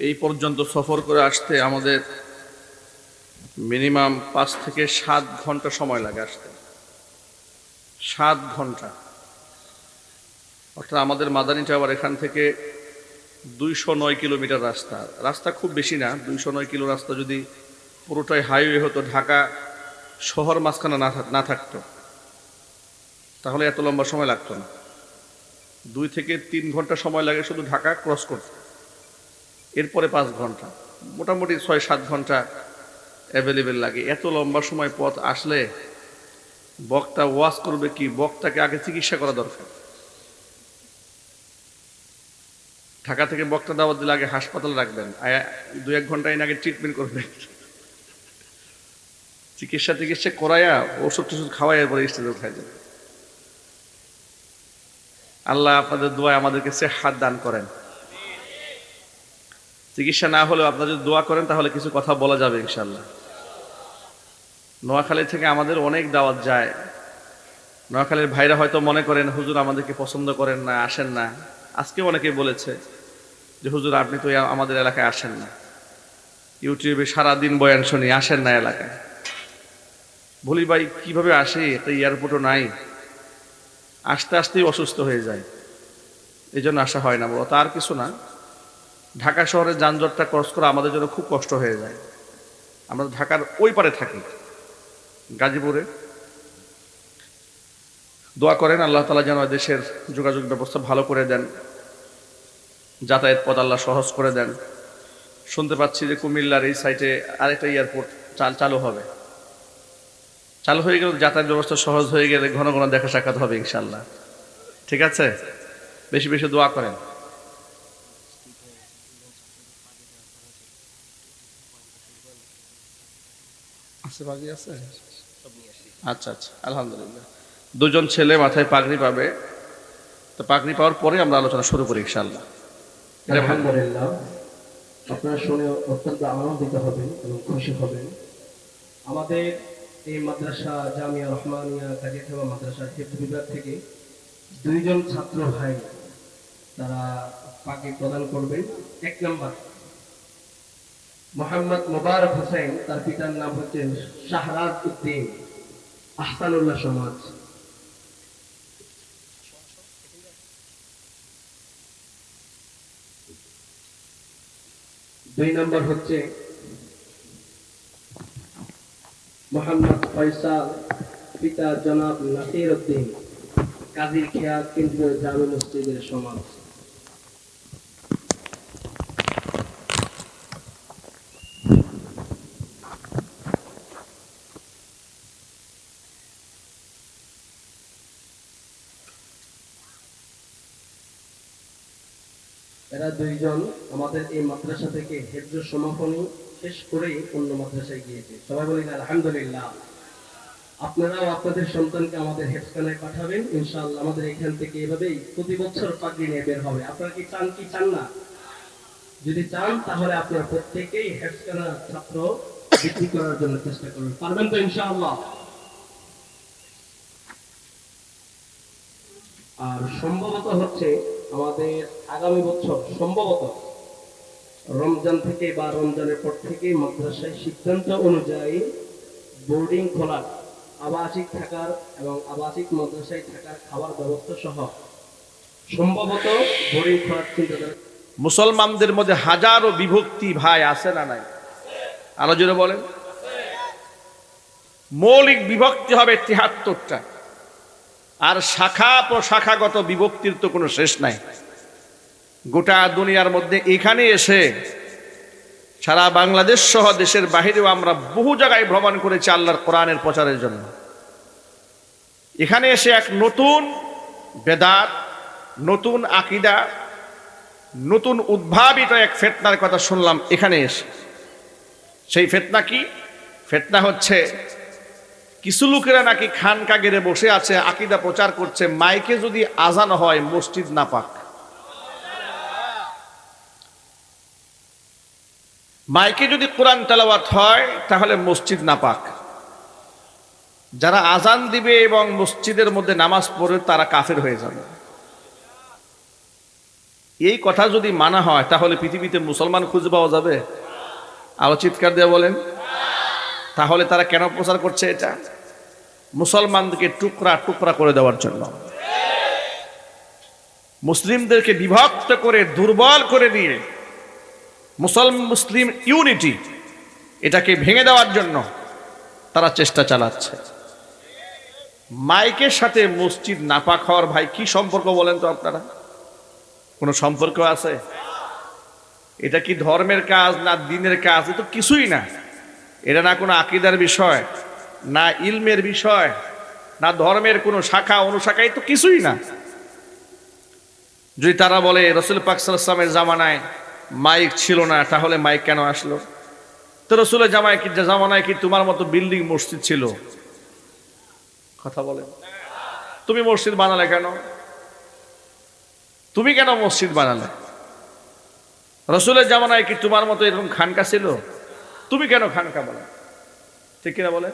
এই পর্যন্ত সফর করে আসতে আমাদের মিনিমাম পাঁচ থেকে সাত ঘণ্টা সময় লাগে আসতে। সাত ঘণ্টা। অর্থাৎ আমাদের মাদানিটা আবার এখান থেকে দুইশো নয় কিলোমিটার রাস্তা। রাস্তা খুব বেশি না, দুইশো নয় কিলো রাস্তা যদি পুরোটাই হাইওয়ে হতো, ঢাকা শহর মাঝখানে না না থাকতো। তাহলে এত লম্বা সময় লাগতো না। দুই থেকে তিন ঘণ্টা সময় লাগে শুধু ঢাকা ক্রস করতে। এরপরে পাঁচ ঘণ্টা। মোটামুটি ছয়, সাত ঘণ্টা অ্যাভেলেবেল লাগে। এত লম্বা সময় পথ আসলে বক্তা ওয়াশ করবে কি? বক্তাকে আগে চিকিৎসা করা দরকার। ঢাকা থেকে বক্তা দাওয়াত দিলে আগে হাসপাতাল রাখবেন। দু এক ঘণ্টা আগে ট্রিটমেন্ট করবেন। চিকিৎসা চিকিৎসা করাইয়া ওষুধ টষুধ খাওয়াইয়া পরে স্টেজে উঠাই যাবে আল্লাহ আপনাদের দোয়া আমাদেরকে সে হাত দান করেন। চিকিৎসা না হলেও আপনারা যদি দোয়া করেন, তাহলে কিছু কথা বলা যাবে ইনশাল্লাহ নোয়াখালী থেকে আমাদের অনেক দাওয়াত যায়। নোয়াখালীর ভাইরা হয়তো মনে করেন, হুজুর আমাদেরকে পছন্দ করেন না, আসেন না। আজকে অনেকে বলেছে যে, হুজুর, আপনি তো আমাদের এলাকায় আসেন না। ইউটিউবে সারাদিন বয়ান শুনি, আসেন না এলাকায়। বলি, ভাই, কীভাবে আসি? একটা এয়ারপোর্টও নাই। আসতে আসতেই অসুস্থ হয়ে যায়। এই জন্য আসা হয় না। বলো তার কিছু না। ঢাকা শহরের যানজটটা ক্রস করা আমাদের জন্য খুব কষ্ট হয়ে যায়। আমরা ঢাকার ওই পারে থাকি, গাজীপুরে। দোয়া করেন আল্লাহ তালা যেন দেশের যোগাযোগ ব্যবস্থা ভালো করে দেন, যাতায়াত পথ আল্লাহ সহজ করে দেন। শুনতে পাচ্ছি যে কুমিল্লার এই সাইটে আরেকটা এয়ারপোর্ট চাল চালু হবে। চালু হয়ে গেলে যাতায়াত ব্যবস্থা সহজ হয়ে গেলে ঘন ঘন দেখা সাক্ষাৎ হবে ইনশাল্লাহ ঠিক আছে? বেশি বেশি দোয়া করেন। আছে বাকি আছে? আচ্ছা আচ্ছা আলহামদুলিল্লাহ। দুজন ছেলে মাথায় পাগড়ি পাবে। তো পাগড়ি পাওয়ার পরে আমরা আলোচনা শুরু করি ইনশাল্লাহ আলহামদুলিল্লাহ। আপনারা শুনে অত্যন্ত আনন্দিত হবেন এবং খুশি হবেন। আমাদের এই মাদ্রাসা জামিয়া রহমানিয়া মাদ্রাসা হেফজ বিভাগ থেকে দুইজন ছাত্র ভাই তারা পাকে প্রদান করবেন। এক নাম্বার মোহাম্মদ মোবারক হোসেন, তার পিতার নাম হচ্ছে শাহরাজ উদ্দিন, আহসানুল্লাহ সমাজ। দুই নম্বর হচ্ছে মোহাম্মদ ফয়সাল, পিতা জনাব নাসির উদ্দিন কাজীর খেয়া কেন্দ্রীয় জামে মসজিদের সমাজ। এরা দুইজন আমাদের এই মাদ্রাসা থেকে হেফজ সমাপনী শেষ করেই অন্য মাদ্রাসায় গিয়েছে। সবাই বলি আলহামদুলিল্লাহ। আপনারাও আপনাদের সন্তানকে আমাদের হেফখানায় পাঠাবেন। ইনশাআল্লাহ আমাদের এখান থেকে এভাবেই প্রতি বছর পাগড়ি নিয়ে বের হবে। আপনারা কি চান কি চান না? যদি চান, তাহলে আপনারা প্রত্যেকেই হেফখানা ছাত্র বৃদ্ধি করার জন্য চেষ্টা করবেন পারবেন তো ইনশাআল্লাহ? আর সম্ভবত হচ্ছে আমাদের আগামী বছর সম্ভবত রমজান থেকে বা রমজানের পর থেকে মাদ্রাসায় সিদ্ধান্ত অনুযায়ী বোর্ডিং খোলার আবাসিক থাকার এবং আবাসিক মাদ্রাসায় থাকার খাবার ব্যবস্থা সহ সম্ভবত বোর্ডিং খোলার চিন্তা মুসলমানদের মধ্যে হাজারো বিভক্তি ভাই আছে না নাই? আরও জোরে বলেন। মৌলিক বিভক্তি হবে তিয়াত্তরটা আর শাখা প্রশাখাগত বিভক্তির তো কোনো শেষ নাই। গোটা দুনিয়ার মধ্যে এখানে এসে সারা বাংলাদেশ সহ দেশের বাহিরেও আমরা বহু জায়গায় ভ্রমণ করেছি আল্লাহর কোরআনের প্রচারের জন্য। এখানে এসে এক নতুন বেদাত, নতুন আকিদা, নতুন উদ্ভাবিত এক ফেতনার কথা শুনলাম এখানে এসে। সেই ফেতনা কি? ফেতনা হচ্ছে কিছু লোকেরা নাকি খান কাগেরে বসে আছে, আকিদা প্রচার করছে, মাইকে যদি আজান হয়, মসজিদ না পাক মাইকে যদি কোরআন তেলাওয়াত হয়, তাহলে মসজিদ না পাক যারা আজান দিবে এবং মসজিদের মধ্যে নামাজ পড়বে, তারা কাফের হয়ে যাবে। এই কথা যদি মানা হয়, তাহলে পৃথিবীতে মুসলমান খুঁজে পাওয়া যাবে? আরও চিৎকার দিয়ে বলেন। তাহলে তারা কেন প্রচার করছে এটা? মুসলমানদেরকে টুকরা টুকরা করে দেওয়ার জন্য। মুসলিমদেরকে বিভক্ত করে, দুর্বল করে দিয়ে মুসলম মুসলিম ইউনিটি এটাকে ভেঙে দেওয়ার জন্য তারা চেষ্টা চালাচ্ছে। মাইকের সাথে মসজিদ নাপাক হওয়ার ভাই কি সম্পর্ক বলেন তো আপনারা? কোনো সম্পর্ক আছে? এটা কি ধর্মের কাজ না দিনের কাজ? এ তো কিছুই না। এটা না কোনো আকিদার বিষয়, না ইলমের বিষয়, না ধর্মের কোনো শাখা অনুশাখা এই তো কিছুই না। যদি তারা বলে, রসুল পাকসালামের জামানায় মাইক ছিল না, তাহলে মাইক কেন আসলো? তো রসুলের জামায় কি, জামানায় কি তোমার মতো বিল্ডিং মসজিদ ছিল? কথা বলে তুমি মসজিদ বানালে কেন? তুমি কেন মসজিদ বানালে? রসুলের জামানায় কি তোমার মতো এরকম খানকা ছিল? তুমি কেন খানকা বলে ঠিক কিনা বলে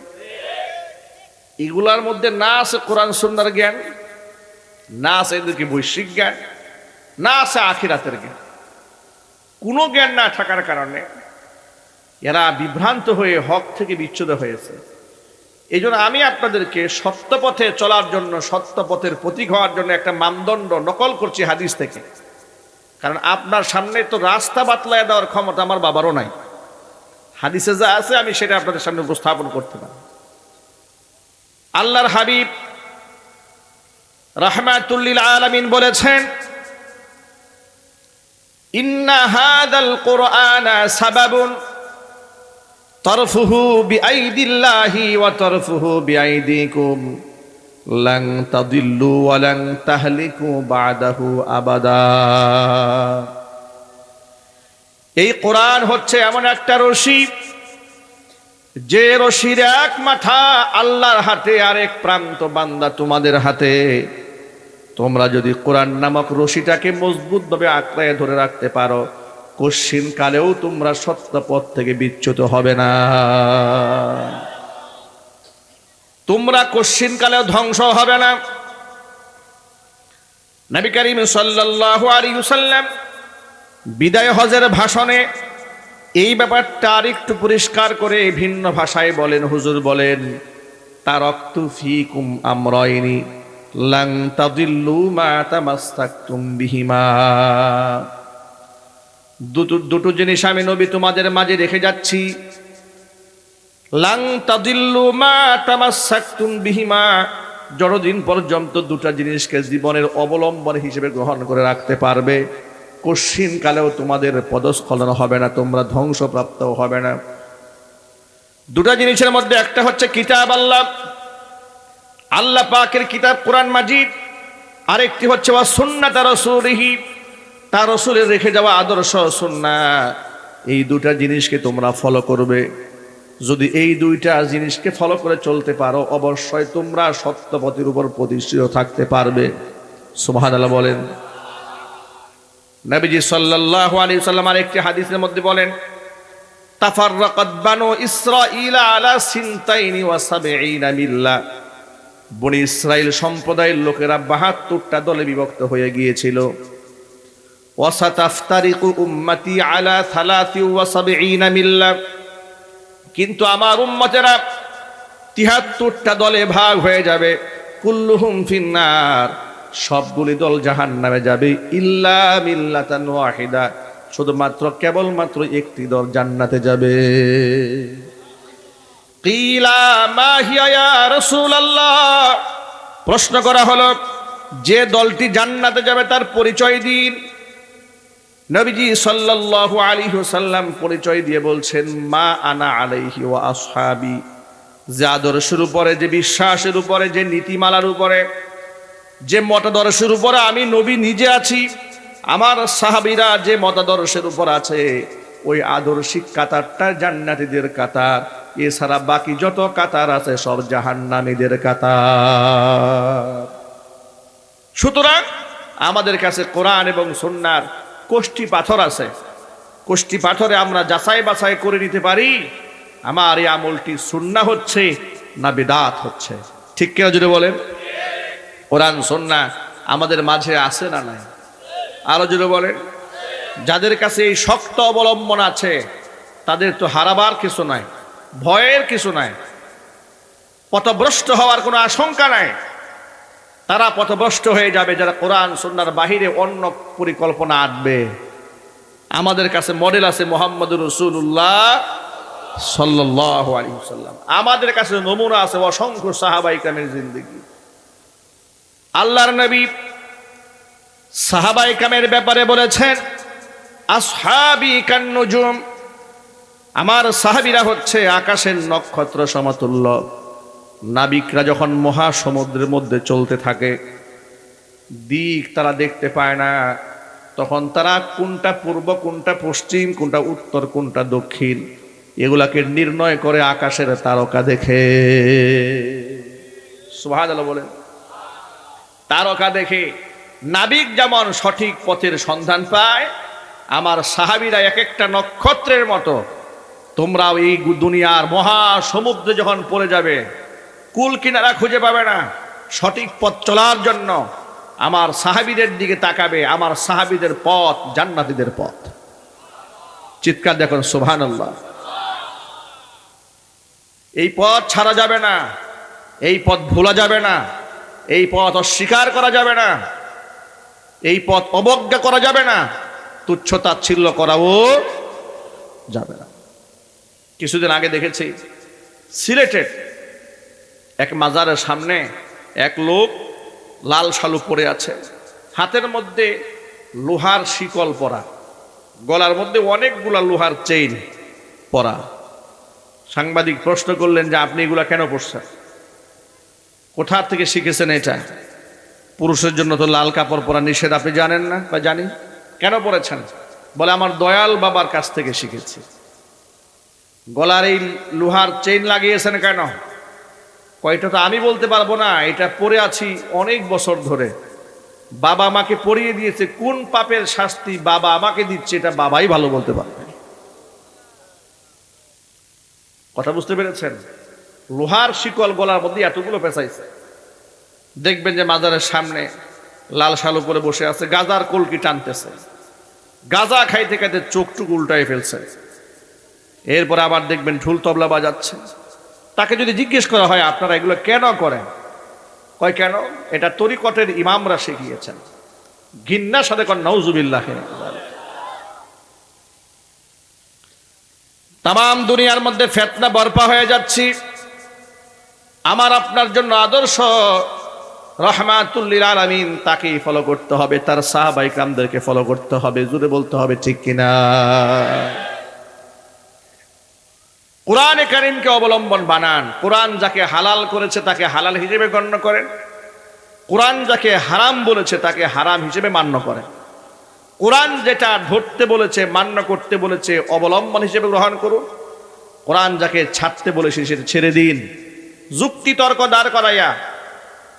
এগুলার মধ্যে না আছে কোরআন সুন্দর জ্ঞান, না আছে এদেরকে বৈশ্বিক জ্ঞান, না আছে আখিরাতের জ্ঞান। কোনো জ্ঞান না থাকার কারণে এরা বিভ্রান্ত হয়ে হক থেকে বিচ্ছুত হয়েছে। এই আমি আপনাদেরকে সত্য পথে চলার জন্য সত্য পথের প্রতীক হওয়ার জন্য একটা মানদণ্ড নকল করছি হাদিস থেকে। কারণ আপনার সামনে তো রাস্তা বাতলায় দেওয়ার ক্ষমতা আমার বাবারও নাই। হাদিসে যা আছে, আমি সেটা আপনাদের সামনে উপস্থাপন করতে পারি। আল্লাহর হাবিব রহমাতুল্লিল আলামিন বলেছেন, ইন্না হাদাল কোরআনা সাবাবুন তরফুহু বিআইদিল্লাহি ওয়া তরফুহু বিআইদিকুম। লাং তাদিল্লু ওয়া লাং তাহলিকু বাদাহু আবাদা। এই কোরআন হচ্ছে এমন একটা রশি, যে রশির এক মাথা আল্লাহর হাতে আর এক প্রান্ত বান্দা তোমাদের হাতে। তোমরা যদি কোরআন নামক রশিটাকে মজবুতভাবে আঁকড়ায় ধরে রাখতে পারো, কশ্চিন কালেও তোমরা সত্য পথ থেকে বিচ্যুত হবে না। তোমরা কশ্চিন কালেও ধ্বংস হবে না। নবী করিম সাল্লাল্লাহু আলাইহি ওয়াসাল্লাম বিদায় হজের ভাষণে এই ব্যাপারটা আর একটু পরিষ্কার করে ভিন্ন ভাষায় বলেন, হুজুর বলেন, তারক্তু ফিকুম আমরাইনি, লাং তাদিল্লু মা তামাসসাকতুম বিহিমা। দুটো দুটো জিনিস আমি নবী তোমাদের মাঝে রেখে যাচ্ছি। লাং তাদিল্লু বিহিমা, যতদিন পর্যন্ত দুটা জিনিসকে জীবনের অবলম্বন হিসেবে গ্রহণ করে রাখতে পারবে কশ্চিন কালেও তোমাদের পদস্খলন হবে না, তোমরা ধ্বংসপ্রাপ্ত হবে না। দুটা জিনিসের মধ্যে একটা হচ্ছে কিতাব আল্লাহ। আল্লাহ পাকের কিতাব কোরআন মাজিদ। আরেকটি হচ্ছে ওয়া সুন্নাত রাসূলিহি। তার রসুলের রেখে যাওয়া আদর্শ সুন্না। এই দুটা জিনিসকে তোমরা ফলো করবে। যদি এই দুইটা জিনিসকে ফলো করে চলতে পারো, অবশ্যই তোমরা সত্যপথের উপর প্রতিষ্ঠিত থাকতে পারবে। সুবহানাল্লাহ বলেন। নবীজি সাল্লাল্লাহু আলাইহি সাল্লাম আর একটি হাদিসের মধ্যে বলেন আলা ইসরাইল সম্প্রদায়ের লোকেরা বাহাত্তরটা দলে বিভক্ত হয়ে গিয়েছিল। আলা কিন্তু আমার উম্মতেরা তিহাত্তরটা দলে ভাগ হয়ে যাবে। কুল্লুহুম ফিন্নার। সবগুলি দল জাহান নামে যাবে। ইল্লা শুধুমাত্র, কেবলমাত্র একটি দল জান্নাতে যাবে। কিলা মা হিয়া ইয়া রাসূলুল্লাহ। প্রশ্ন করা হলো, যে দলটি জান্নাতে যাবে তার পরিচয় দিন। নবীজি সাল্লাল্লাহু আলাইহি ওয়াসাল্লাম পরিচয় দিয়ে বলছেন, মা আনা আলাইহি ওয়া আসহাবি। যে আদর্শের উপরে, যে বিশ্বাসের উপরে, যে নীতিমালার উপরে যে মতাদর্শের উপরে আমি নবী নিজে আছি, আমার সাহাবিরা যে মতাদর্শের উপর আছে, ওই আদর্শিক কাতারটা জান্নাতীদের কাতার, এছাড়া বাকি যত কাতার আছে সব জাহান্নামীদের কাতার। সুতরাং আমাদের কাছে কোরআন এবং সন্ন্যার কোষ্ঠী পাথর আছে। কোষ্ঠী পাথরে আমরা যাচাই বাছাই করে নিতে পারি। আমার এই আমলটি সুন্না হচ্ছে না বেদাত হচ্ছে? ঠিক কিনা যদি বলেন? কোরআন, সন্না আমাদের মাঝে আছে না নাই? আরও জুড়ে বলেন। যাদের কাছে এই শক্ত অবলম্বন আছে, তাদের তো হারাবার কিছু নাই, ভয়ের কিছু নাই। পথভ্রষ্ট হওয়ার কোনো আশঙ্কা নাই। তারা পথভ্রষ্ট হয়ে যাবে যারা কোরআন সন্ন্যার বাহিরে অন্য পরিকল্পনা আনবে আমাদের কাছে মডেল আছে মোহাম্মদ রসুল্লাহ সাল্লাহ আলী সাল্লাম আমাদের কাছে নমুনা আছে অসংখ্য সাহাবাই কামের জিন্দগি। আল্লাহর নবী সাহাবাই কামের ব্যাপারে বলেছেন, আসহাবি কান্নুজুম আমার সাহাবিরা হচ্ছে আকাশের নক্ষত্র সমতুল্য। নাবিকরা যখন মহাসমুদ্রের মধ্যে চলতে থাকে, দিক তারা দেখতে পায় না। তখন তারা কোনটা পূর্ব, কোনটা পশ্চিম, কোনটা উত্তর, কোনটা দক্ষিণ, এগুলাকে নির্ণয় করে আকাশের তারকা দেখে। সুহাদ বলেন। তারকা দেখে নাবিক যেমন সঠিক পথের সন্ধান পায়, আমার সাহাবিরা এক একটা নক্ষত্রের মতো। তোমরাও এই দুনিয়ার মহা সমুদ্রে যখন পড়ে যাবে, কুল কিনারা খুঁজে পাবে না। সঠিক পথ চলার জন্য আমার সাহাবিদের দিকে তাকাবে, আমার সাহাবিদের পথ জান্নাতীদের পথ। চিৎকার দেখুন আল্লাহ এই পথ ছাড়া যাবে না, এই পথ ভোলা যাবে না। এই পথ অস্বীকার করা যাবে না। এই পথ অবজ্ঞা করা যাবে না। তুচ্ছ তাচ্ছিল্য করাও যাবে না। কিছুদিন আগে দেখেছি, সিলেটের এক মাজারের সামনে এক লোক লাল শালু পরে আছে। হাতের মধ্যে লোহার শিকল পরা। গলার মধ্যে অনেকগুলা লোহার চেইন পরা। সাংবাদিক প্রশ্ন করলেন যে, আপনি এগুলা কেন পড়ছেন কোথা থেকে শিখেছেন এটা? পুরুষের জন্য তো লাল কাপড় পরা নিষেধ, আপনি জানেন না বা জানি? কেন পরেছেন? বলে, আমার দয়াল বাবার কাছ থেকে শিখেছি। গলার এই লোহার চেইন লাগিয়েছেন কেন? কয়টা তো আমি বলতে পারব না, এটা পরে আছি অনেক বছর ধরে। বাবা আমাকে পরিয়ে দিয়েছে, কোন পাপের শাস্তি বাবা আমাকে দিচ্ছে, এটা বাবাই ভালো বলতে পারবে। কথা বুঝতে পেরেছেন? লোহার শিকল গলার মধ্যে এতগুলো পেঁচাইছে। দেখবেন যে মাজারের সামনে লাল শালু করে বসে আছে, গাজার কলকি টানতেছে। গাজা খাইতে খাইতে চোখটুক উল্টায় ফেলছে। এরপর আবার দেখবেন ঢুল তবলা বাজাচ্ছে। তাকে যদি জিজ্ঞেস করা হয়, আপনারা এগুলো কেন করেন? কয়, কেন? এটা তরিকটের ইমামরা শিখিয়েছেন। ঘিন্নার সাথে কন নৌজুবিল্লাহ তাম দুনিয়ার মধ্যে ফেতনা বরপা হয়ে যাচ্ছি। আমার আপনার জন্য আদর্শ রহমাতুল্লিল আলামিন তাকেই ফলো করতে হবে, তার সাহাবাই কামদেরকে ফলো করতে হবে জুড়ে বলতে হবে ঠিক কিনা? কোরআনে কারিমকে অবলম্বন বানান, কোরআন যাকে হালাল করেছে তাকে হালাল হিসেবে গণ্য করেন, কোরআন যাকে হারাম বলেছে তাকে হারাম হিসেবে মান্য করেন। কোরআন যেটা ধরতে বলেছে, মান্য করতে বলেছে, অবলম্বন হিসেবে গ্রহণ করুন। কোরআন যাকে ছাড়তে বলেছে সেটা ছেড়ে দিন। যুক্তি তর্ক দাঁড় করাইয়া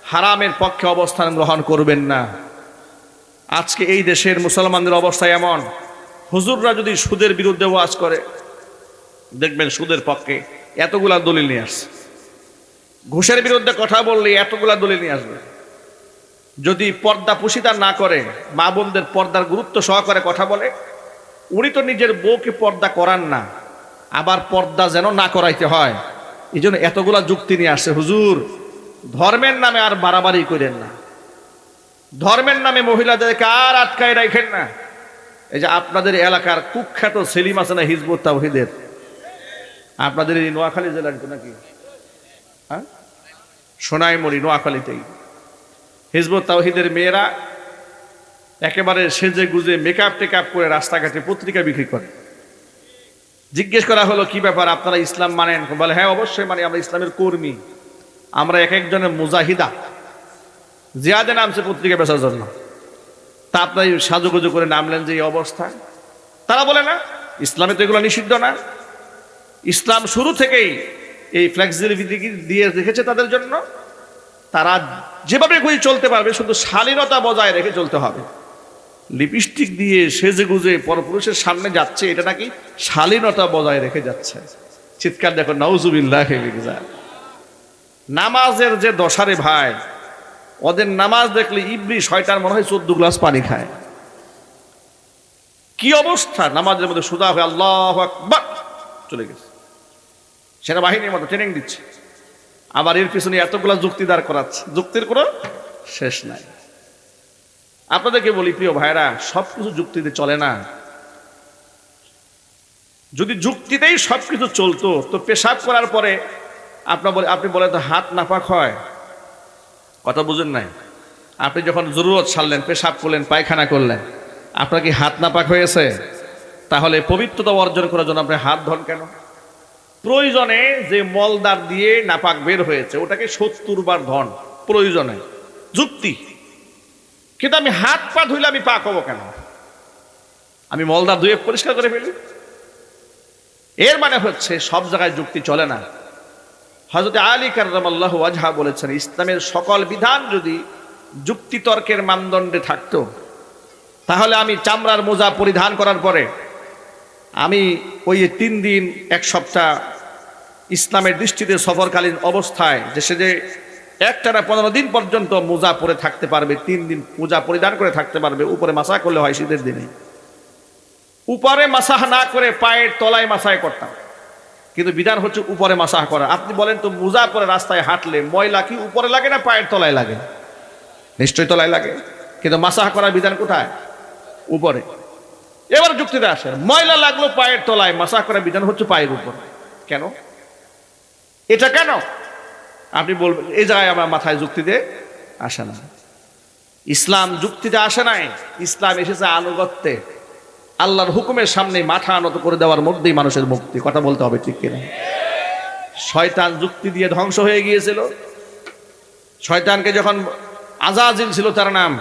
হারামের পক্ষে অবস্থান গ্রহণ করবেন না। আজকে এই দেশের মুসলমানদের অবস্থা এমন। হুজুররা যদি সুদের বিরুদ্ধে ওয়াজ করে, দেখবেন সুদের পক্ষে এতগুলা দলিল নিয়ে আসছে। ঘুষের বিরুদ্ধে কথা বললে এতগুলা দলিল নিয়ে আসবে। যদি পর্দা পুষিতা না করে, মা বোনদের পর্দার গুরুত্ব সহকারে কথা বলে, উনি তো নিজের বউকে পর্দা করান না, আবার পর্দা যেন না করাইতে হয়। এই জন্য এতগুলা যুক্তি নিয়ে আসছে, হুজুর, ধর্মের নামে আর বাড়াবাড়ি করেন না। ধর্মের নামে মহিলাদেরকে আর আটকায় রাখেন না? এই যে আপনাদের এলাকার কুখ্যাত সেলিম আছে না হিজবুত তাহিদের আপনাদের এই নোয়াখালী জেলার নাকি? হ্যাঁ? সোনাইমুড়ি, নোয়াখালীতেই। হিজবুত তাওহিদের মেয়েরা একেবারে সেজে গুজে মেকআপ টেকআপ করে রাস্তাঘাটে পত্রিকা বিক্রি করে। জিজ্ঞেস করা হলো, কি ব্যাপার, আপনারা ইসলাম মানেন? বলে হ্যাঁ অবশ্যই মানে আমরা ইসলামের কর্মী। আমরা এক একজনের মুজাহিদা। জিয়াদে নামছে পত্রিকা বেচার জন্য। তা আপনার সাজুগুজু করে নামলেন যে এই অবস্থা। তারা বলে, না, ইসলামে তো এগুলো নিষিদ্ধ না। ইসলাম শুরু থেকেই এই ফ্লেক্সিবিলিটি দিয়ে রেখেছে তাদের জন্য। তারা যেভাবে খুঁজে চলতে পারবে, শুধু শালীনতা বজায় রেখে চলতে হবে। লিপস্টিক দিয়ে সেজে গুজে পরপুরুষের সামনে যাচ্ছে, এটা নাকি শালীনতা বজায় রেখে যাচ্ছে। চিৎকার দেখো নওজুবিল্লাহ নামাজের যে দশারে ভাই, ওদের নামাজ দেখলে ইবলি শয়তান মনে হয় চোদ্দ গ্লাস পানি খায়। কি অবস্থা? নামাজের মধ্যে সুদা হয়ে আল্লাহ চলে গেছে। সেনাবাহিনীর মতো ট্রেনিং দিচ্ছে। আবার এর পিছনে এতগুলো যুক্তি দাঁড় করাচ্ছে। যুক্তির কোনো শেষ নাই। আপনাদেরকে বলি, প্রিয় ভাইরা সব কিছু যুক্তিতে চলে না। যদি যুক্তিতেই সব কিছু চলতো, তো পেশাব করার পরে আপনার বলে আপনি বলেন তো হাত নাপাক হয়। কথা বুঝেন নাই? আপনি যখন জরুরত ছাড়লেন, পেশাব করলেন, পায়খানা করলেন, আপনার কি হাত নাপাক হয়েছে? তাহলে পবিত্রতা অর্জন করার জন্য আপনি হাত ধন কেন? প্রয়োজনে যে মলদার দিয়ে নাপাক বের হয়েছে, ওটাকে সত্তর বার ধন, প্রয়োজনে। যুক্তি। কিন্তু আমি হাত পা ধুইলে আমি পাক হব কেন? আমি মলদা ধুয়ে পরিষ্কার করে ফেলি। এর মানে হচ্ছে সব জায়গায় যুক্তি চলে না। হজরত আলী কার্লাহ ওয়াজহা বলেছেন, ইসলামের সকল বিধান যদি যুক্তিতর্কের মানদণ্ডে থাকতো, তাহলে আমি চামড়ার মোজা পরিধান করার পরে আমি ওই তিন দিন, এক সপ্তাহ ইসলামের দৃষ্টিতে সফরকালীন অবস্থায় যে সে যে একটানা পনেরো দিন পর্যন্ত মোজা পরে থাকতে পারবে, তিন দিন মোজা পরিধান করে থাকতে পারবে, উপরে মাসা করলে হয় শীতের দিনে। উপরে মাসাহ না করে পায়ের তলায় মাসায় করতাম। কিন্তু বিধান হচ্ছে উপরে মাসাহ করা। আপনি বলেন তো, মোজা পরে রাস্তায় হাঁটলে ময়লা কি উপরে লাগে না পায়ের তলায় লাগে? নিশ্চয়ই তলায় লাগে। কিন্তু মাসাহ করার বিধান কোথায়? উপরে। এবার যুক্তিতে আসেন। ময়লা লাগল পায়ের তলায়, মাসাহ করার বিধান হচ্ছে পায়ের উপরে। কেন? এটা কেন? আপনি বলবেন এই জায়গায় আমার মাথায় যুক্তিতে আসে না। ইসলাম যুক্তিতে আসে নাই। ইসলাম এসেছে আনুগত্যে। আল্লাহর হুকুমের সামনে মাথা আনত করে দেওয়ার মধ্যেই মানুষের মুক্তি। কথা বলতে হবে ঠিক কিনা? শয়তান যুক্তি দিয়ে ধ্বংস হয়ে গিয়েছিল। শয়তানকে যখন আজাজিল ছিল তার নাম,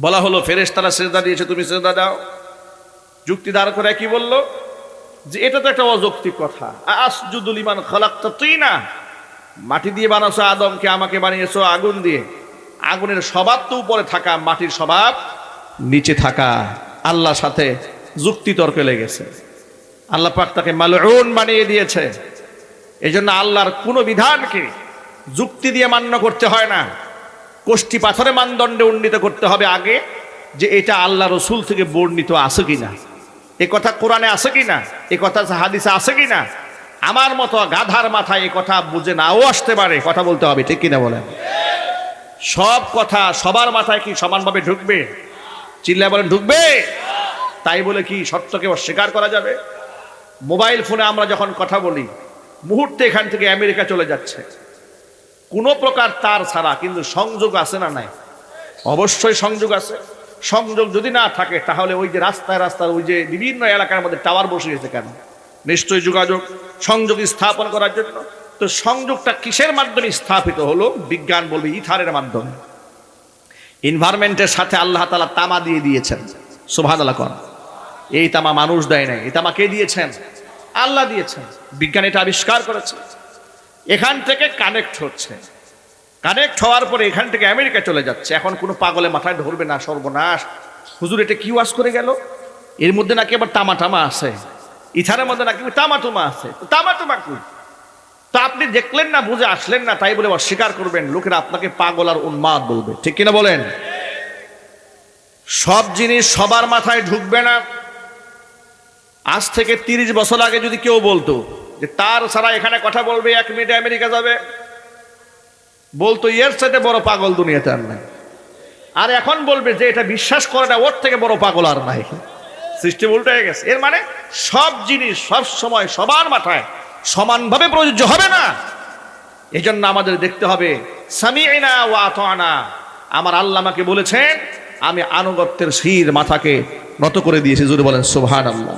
বলা হলো ফেরেশ তারা সেজদা দিয়েছে, তুমি শ্রেদা দাও। যুক্তি দাঁড় করে কি বলল? যে এটা তো একটা অযৌক্তিক কথা। আসজুদুল ইমান খলাক্তা তুই না মাটি দিয়ে বানাছো আদমকে, আমাকে বানিয়েছো আগুন দিয়ে। আগুনের স্বভাব তো উপরে থাকা, মাটির স্বভাব নিচে থাকা। আল্লাহর সাথে যুক্তি তর্কে লেগেছে। আল্লাহ পাক তাকে মালউন বানিয়ে দিয়েছে। এই জন্য আল্লাহর কোনো বিধানকে যুক্তি দিয়ে মান্য করতে হয় না। কোষ্ঠী পাথরে মানদণ্ডে উন্নীত করতে হবে আগে যে এটা আল্লাহ রসুল থেকে বর্ণিত আছে কিনা। এ কথা কোরআনে আছে কিনা? এ কথা হাদিসে আছে কিনা? আমার মতো গাধার মাথায় এ কথা বুঝে নাও আসতে পারে। কথা বলতে হবে, ঠিক কিনা বলেন? সব কথা সবার মাথায় কি সমানভাবে ঢুকবে? চিল্লা বলেন, ঢুকবে। তাই বলে কি সত্যকে অস্বীকার করা যাবে? মোবাইল ফোনে আমরা যখন কথা বলি, মুহূর্তে এখান থেকে আমেরিকা চলে যাচ্ছে। কোনো প্রকার তার ছাড়া কিন্তু সংযোগ আছে না নাই? অবশ্যই সংযোগ আছে। সংযোগ যদি না থাকে, তাহলে ওই যে রাস্তায় রাস্তায় ওই যে বিভিন্ন এলাকার মধ্যে টাওয়ার বসে বসিয়েছে কেন? নিশ্চয়ই যোগাযোগ, সংযোগ স্থাপন করার জন্য। তো সংযোগটা কিসের মাধ্যমে স্থাপিত হলো? বিজ্ঞান বলবে ইথারের মাধ্যমে। এনভায়রনমেন্টের সাথে আল্লাহ তালা তামা দিয়ে দিয়েছেন। আল্লাহ কর। এই তামা মানুষ দেয় নাই। এই তামা কে দিয়েছেন? আল্লাহ দিয়েছেন। বিজ্ঞান এটা আবিষ্কার করেছে। এখান থেকে কানেক্ট হচ্ছে। কানেক্ট হওয়ার পরে এখান থেকে আমেরিকা চলে যাচ্ছে। এখন কোনো পাগলে মাথায় ধরবে না, সর্বনাশ। হুজুর, এটা কি ওয়াজ করে গেল? এর মধ্যে নাকি আবার তামা টামা আছে। ইথারের মধ্যে নাকি তামা টুমা আছে। তো তামা টুমা কই? তা আপনি দেখলেন না, বুঝে আসলেন না, তাই বলে অস্বীকার করবেন, লোকেরা আপনাকে পাগল আর উন্মাদ বলবে। ঠিক কিনা বলেন? সব জিনিস সবার মাথায় ঢুকবে না। আজ থেকে তিরিশ বছর আগে যদি কেউ বলতো যে তার ছাড়া এখানে কথা বলবে, এক মিনিটে আমেরিকা যাবে, বলতো, এর সাথে বড় পাগল দুনিয়াতে আর নাই। আর এখন বলবে যে, এটা বিশ্বাস করে না, ওর থেকে বড় পাগল আর নাই। সিস্টেম উল্টে গেছে। এর মানে সব জিনিস সব সময় সবার মাথায় সমানভাবে প্রযোজ্য হবে না। এই জন্য আমাদের দেখতে হবে সামিনা ও আনা আমার আল্লাহ আমাকে বলেছেন, আমি আনুগত্যের শির মাথাকে নত করে দিয়েছি। যদি বলেন সুবহান আল্লাহ